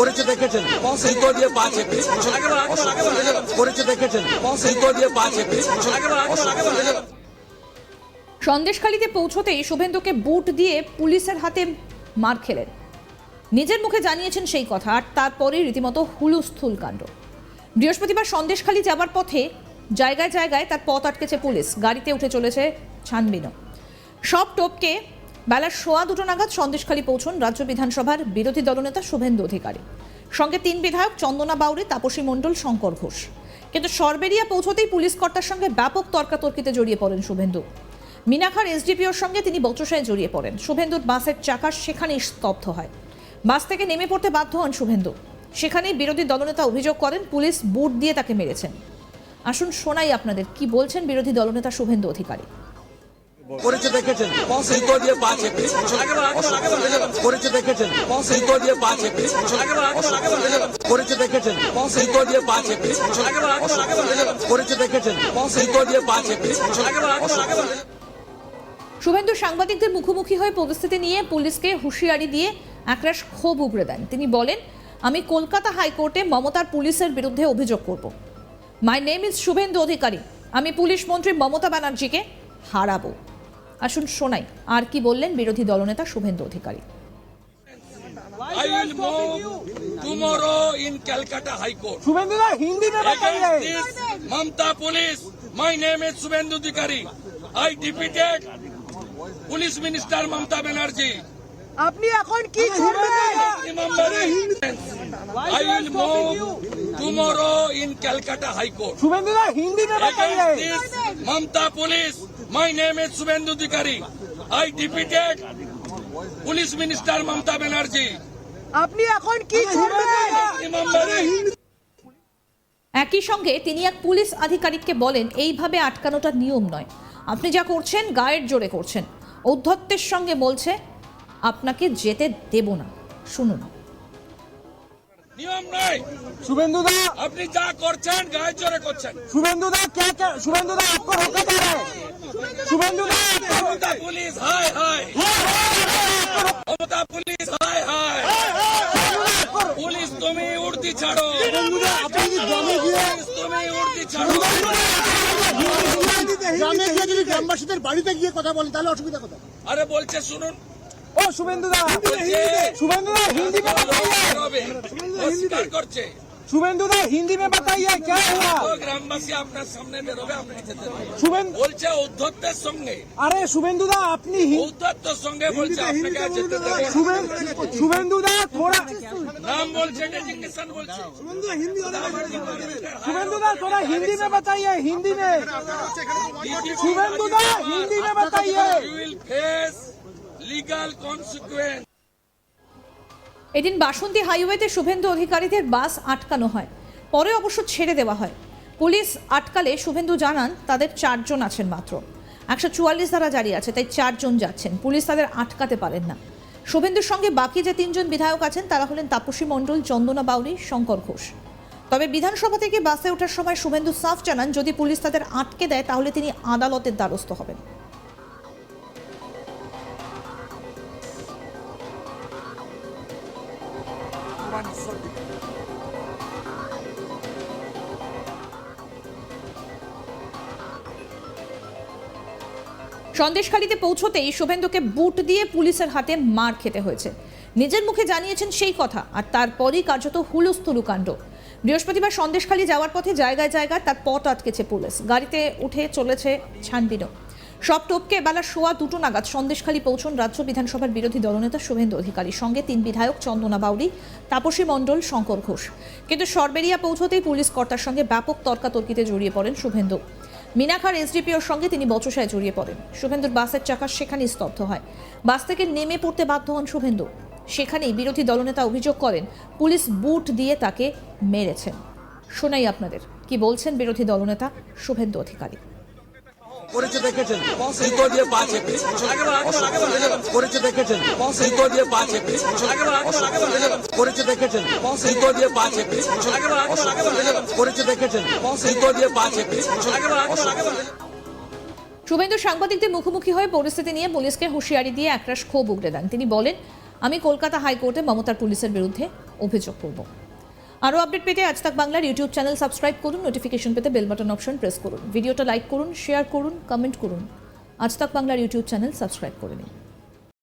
করেছে দেখেছেন? সুতো দিয়ে পা চেপে। করেছে দেখেছেন? সুতো দিয়ে পা চেপে। সন্দেশখালীতে পৌঁছতেই শুভেন্দুকে বুট দিয়ে পুলিশের হাতে মার খেলেন। নিজের মুখে জানিয়েছেন সেই কথা, আর তারপরে রীতিমতো হুলুস্থুল কাণ্ড। বৃহস্পতিবার সন্দেশখালী যাবার পথে জায়গায় জায়গায় তার পথ আটকেছে পুলিশ। গাড়িতে উঠে চলেছে ছানবিনও। সব টোপকে বেলার সোয়া দুটো নাগাদ সন্দেশখালী পৌঁছন রাজ্য বিধানসভার বিরোধী দলনেতা শুভেন্দু অধিকারী। সঙ্গে তিন বিধায়ক চন্দনা বাউরি তাপসী মণ্ডল, শঙ্কর ঘোষ। কিন্তু সরবেরিয়া পৌঁছতেই পুলিশ কর্তার সঙ্গে ব্যাপক তর্কাতর্কিতে জড়িয়ে পড়েন শুভেন্দু। মিনাখার এসডিপিওর সঙ্গে তিনি বচসায় জড়িয়ে পড়েন। শুভেন্দুর বাসের চাকা সেখানেই স্তব্ধ হয়। বাস থেকে নেমে পড়তে বাধ্য হন শুভেন্দু। সেখানেই বিরোধী দলনেতা অভিযোগ করেন, পুলিশ বুট দিয়ে তাকে মেরেছেন। আসুন শোনাই আপনাদের কি বলছেন বিরোধী দলনেতা শুভেন্দু অধিকারী। করেছে, দেখেছেন? দিয়ে করেছে, দেখেছেন? দিয়ে করেছে, দেখেছেন? দিয়ে করেছে, দেখেছেন? দিয়ে শুভেন্দু সাংবাদিকদের মুখোমুখি হয়ে পরিস্থিতি নিয়ে পুলিশকে হুঁশিয়ারি দিয়ে একরাশ ক্ষোভ উগড়ে দেন। তিনি বলেন, আমি কলকাতা হাইকোর্টে মমতার পুলিশের বিরুদ্ধে অভিযোগ করব। My name is Suvendu Adhikari. আমি পুলিশ মন্ত্রী মমতা ব্যানার্জিকে হারাবো। আসুন শোনাই আর কি বললেন বিরোধী দলনেতা Suvendu Adhikari I will move tomorrow in Calcutta High Court. Subhendu da Hindi mein bataiye. This Mamta police. My name is Subhendu Dikari. I defeated Police Minister Mamta Banerjee. আপনি এখন কি করবেন I will move tomorrow in Calcutta high court Suvendu da Hindi May বাতাইয়ে Mamata police My name is Subendu Dikari. I defeated Police Minister Mamta Banerjee. আপনি এখন কি করবেন? একই সঙ্গে তিনি এক পুলিশ আধিকারিককে বলেন এইভাবে আটকানোটা নিয়ম নয়। আপনি যা করছেন গায়ের জোরে করছেন। ঔদ্ধত্যের সঙ্গে বলছে আপনাকে যেতে দেব না। শুনুন। না নিয়ম নয় शुभेंदु दा আপনি যা করছেন গায়ে জোরে করছেন शुभेंदु दा क्या क्या शुभेंदु दा आपको रोका जा रहा है शुभेंदु दा মমতা পুলিশ হায় হায় মমতা পুলিশ হায় হায় পুলিশ তুমি উড়তি ছাড়ো আপনি কি গ্রামে গিয়ে পুলিশ তুমি উড়তি ছাড়ো গ্রামে গিয়ে যদি গ্রামবাসীদের বাড়িতে গিয়ে কথা বলেন তাহলে অসুবিধা কোথায় আরে বলছে শুনুন ओ शुभेंदु दा বলছে शुभेंदु दा हिंदी में बताइए হবে শুভেন্দু দা হিন্দি মে বাতাইয়া কে হুয়া গ্রামবাসী আপনার সামনে বেরোবে আপনি যেতে শুভেন বলছে উদ্ধতের সঙ্গে। আরে শুভেন্দু দা আপনি উদ্ধতের সঙ্গে বলছে আপনাকে যেতে দেবে শুভেন শুভেন্দু দা থোড়া নাম বলছে ডেজিগনেশন বলছে। শুভেন্দু হিন্দি শুভেন্দু দা থোড়া হিন্দি মে বাতাইয়া হিন্দি মে শুভেন্দু দা হিন্দি মে বাতাইয়া you will face legal consequence এদিন বাসন্তী হাইওয়েতে শুভেন্দু অধিকারীদের বাস আটকানো হয়। পরে অবশ্য ছেড়ে দেওয়া হয়। পুলিশ আটকালে শুভেন্দু জানান তাদের চারজন আছেন মাত্র। একশো চুয়াল্লিশ ধারা জারি আছে, তাই চারজন যাচ্ছেন। পুলিশ তাদের আটকাতে পারেন না। শুভেন্দুর সঙ্গে বাকি যে তিনজন বিধায়ক আছেন, তারা হলেন তাপসী মণ্ডল, চন্দনা বাউরি শঙ্কর ঘোষ। তবে বিধানসভা থেকে বাসে ওঠার সময় শুভেন্দু সাফ জানান, যদি পুলিশ তাদের আটকে দেয়, তাহলে তিনি আদালতের দ্বারস্থ হবেন। সন্দেশখালীতে পৌঁছতেই শুভেন্দুকে বুট দিয়ে পুলিশের হাতে মার খেতে হয়েছে। নিজের মুখে জানিয়েছেন সেই কথা, আর তারপরই কার্যত হুলুস্থুলু কাণ্ড। বৃহস্পতিবার সন্দেশখালী যাওয়ার পথে জায়গায় জায়গায় তার পথ আটকেছে পুলিশ। গাড়িতে উঠে চলেছে ছানবিনও। সব টোপকে বেলা সোয়া দুটো নাগাদ সন্দেশখালী পৌঁছন রাজ্য বিধানসভার বিরোধী দলনেতা শুভেন্দু অধিকারী। সঙ্গে তিন বিধায়ক চন্দনা বাউরি তাপসী মণ্ডল, শঙ্কর ঘোষ। কিন্তু সরবেরিয়া পৌঁছতেই পুলিশ কর্তার সঙ্গে ব্যাপক তর্কাতর্কিতে জড়িয়ে পড়েন শুভেন্দু। মিনাখার এসডিপিওর সঙ্গে তিনি বচসায় জড়িয়ে পড়েন। শুভেন্দুর বাসের চাকা সেখানেই স্তব্ধ হয়। বাস থেকে নেমে পড়তে বাধ্য হন শুভেন্দু। সেখানেই বিরোধী দলনেতা অভিযোগ করেন, পুলিশ বুট দিয়ে তাকে মেরেছেন শোনাই আপনাদের। কি বলছেন বিরোধী দলনেতা শুভেন্দু অধিকারী? শুভেন্দু সাংবাদিকদের মুখোমুখি হয়ে পরিস্থিতি নিয়ে পুলিশকে হুঁশিয়ারি দিয়ে একরাশ ক্ষোভ উগড়ে দেন। তিনি বলেন, আমি কলকাতা হাইকোর্টে মমতার পুলিশের বিরুদ্ধে অভিযোগ করব। আরও আপডেট পেতে আজ তাক বাংলার ইউটিউব চ্যানেল সাবস্ক্রাইব করুন নোটিফিকেশন পেতে বেল বাটন অপশন প্রেস করুন। ভিডিওটা লাইক করুন শেয়ার করুন কমেন্ট করুন। আজ তাক বাংলার ইউটিউব চ্যানেল সাবস্ক্রাইব করে নিন।